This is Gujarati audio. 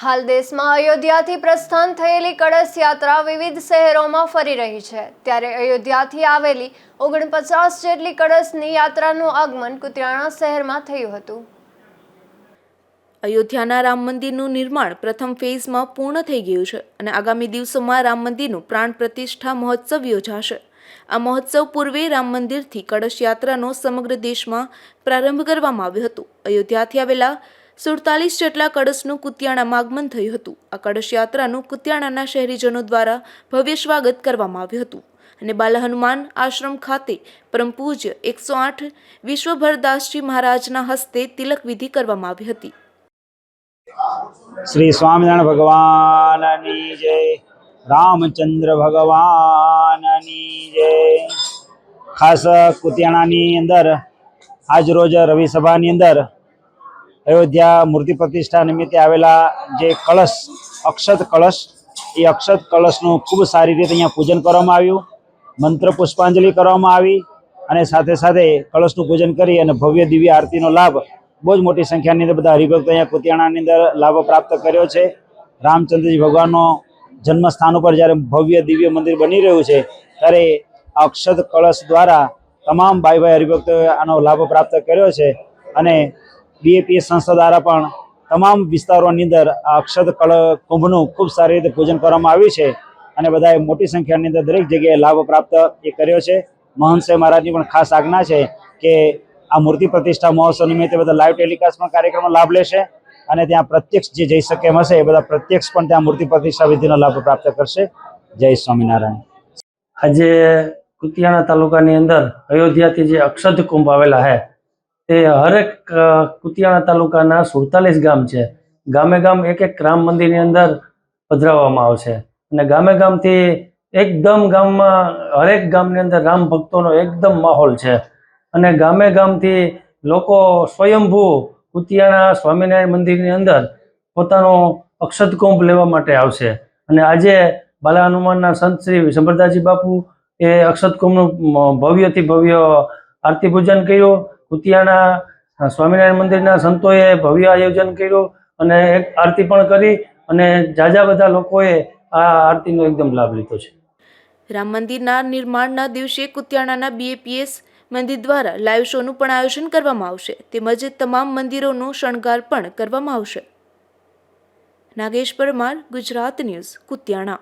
હાલ દેશમાં અયોધ્યાથી પ્રસ્થાન થયેલી કળશ યાત્રા વિવિધ શહેરોમાં ફરી રહી છે. ત્યારે અયોધ્યાથી આવેલી ઓગણપચાસ જેટલી કળશની યાત્રાનું આગમન કુતિયાણા શહેરમાં થયું હતું. અયોધ્યાના રામ મંદિરનું નિર્માણ પ્રથમ ફેઝમાં પૂર્ણ થઈ ગયું છે અને આગામી દિવસોમાં રામ મંદિરનું પ્રાણ પ્રતિષ્ઠા મહોત્સવ યોજાશે. આ મહોત્સવ પૂર્વે રામ મંદિરથી કળશ યાત્રાનો સમગ્ર દેશમાં પ્રારંભ કરવામાં આવ્યો હતો. અયોધ્યાથી આવેલા સુડતાલીસ જેટલા કળશનું કુતિયાણામાં આગમન થયું હતું. આ કળશ યાત્રાનું કુતિયાણાના શહેરીજનો દ્વારા ભવ્ય સ્વાગત કરવામાં આવ્યું હતું. અને બાલા હનુમાન આશ્રમ ખાતે પરમ પૂજ્ય એકસો આઠ વિશ્વભરદાસજી મહારાજના હસ્તે તિલક વિધિ કરવામાં આવી હતી. શ્રી સ્વામિનારાયણ ભગવાનની જય, રામચંદ્ર ભગવાનની જય. ખાસ કુતિયાણાની અંદર આજ રોજ રવિ સભાની અંદર અયોધ્યા મૂર્તિ પ્રતિષ્ઠા નિમિત્તે આવેલા જે કળશ, અક્ષત કળશ, એ અક્ષત કળશનું ખૂબ સારી રીતે અહીંયા પૂજન કરવામાં આવ્યું. મંત્ર પુષ્પાંજલિ કરવામાં આવી અને સાથે સાથે કળશનું પૂજન કરી અને ભવ્ય દિવ્ય આરતીનો લાભ બહુ જ મોટી સંખ્યાની અંદર બધા હરિભક્તો અહીંયા કુતિયાણાની અંદર લાભ પ્રાપ્ત કર્યો છે. રામચંદ્રજી ભગવાનનો જન્મસ્થાન ઉપર જ્યારે ભવ્ય દિવ્ય મંદિર બની રહ્યું છે, ત્યારે અક્ષત કળશ દ્વારા તમામ ભાઈ ભાઈ હરિભક્તોએ આનો લાભ પ્રાપ્ત કર્યો છે અને બીએપીએસ સંસ્થા દ્વારા પણ તમામ વિસ્તારોની અંદર આ અક્ષત કળ કુંભનું ખૂબ સારી રીતે પૂજન કરવામાં આવ્યું છે અને બધાએ મોટી સંખ્યાની અંદર દરેક જગ્યાએ લાભ પ્રાપ્ત એ કર્યો છે. મહંત મહારાજની પણ ખાસ આજ્ઞા છે કે આ મૂર્તિ પ્રતિષ્ઠા મહોત્સવ નિમિત્તે બધા લાઈવ ટેલિકાસ્ટ પણ કાર્યક્રમમાં લાભ લેશે અને ત્યાં પ્રત્યક્ષ જે જઈ શકે એમ હશે એ બધા પ્રત્યક્ષ પણ ત્યાં મૂર્તિ પ્રતિષ્ઠા વિધિનો લાભ પ્રાપ્ત કરશે. જય સ્વામિનારાયણ. આજે કુતિયાણા તાલુકાની અંદર અયોધ્યાથી જે અક્ષત કુંભ આવેલા છે તે હરેક કુતિયાણા તાલુકાના સુડતાલીસ ગામ છે. ગામે ગામ એક એક રામ મંદિરની અંદર પધરાવવામાં આવશે અને ગામે ગામથી એકદમ ગામમાં, હરેક ગામની અંદર રામ ભક્તોનો એકદમ માહોલ છે. અને ગામે ગામથી લોકો સ્વયંભૂ કુતિયાણા સ્વામિનારાયણ મંદિરની અંદર પોતાનો અક્ષત કુંભ લેવા માટે આવશે. અને આજે બાલા હનુમાનના સંત શ્રી સંપ્રદાયજી બાપુ એ અક્ષત કુંભનું ભવ્યથી ભવ્ય આરતી પૂજન કર્યું. કુતિયાણા સ્વામિનારાયણ મંદિરના સંતોએ ભવ્ય આયોજન કર્યું અને એક આરતી પણ કરી અને જાજા બધા લોકોએ આ આરતીનો એકદમ લાભ લીધો છે. રામ મંદિરના નિર્માણના દિવસે કુતિયાણાના બીએપીએસ મંદિર દ્વારા લાઈવ શોનું પણ આયોજન કરવામાં આવશે. તેમજ તમામ મંદિરોનો શણગાર પણ કરવામાં આવશે. નાગેશ પરમાર, ગુજરાત ન્યૂઝ, કુતિયાણા.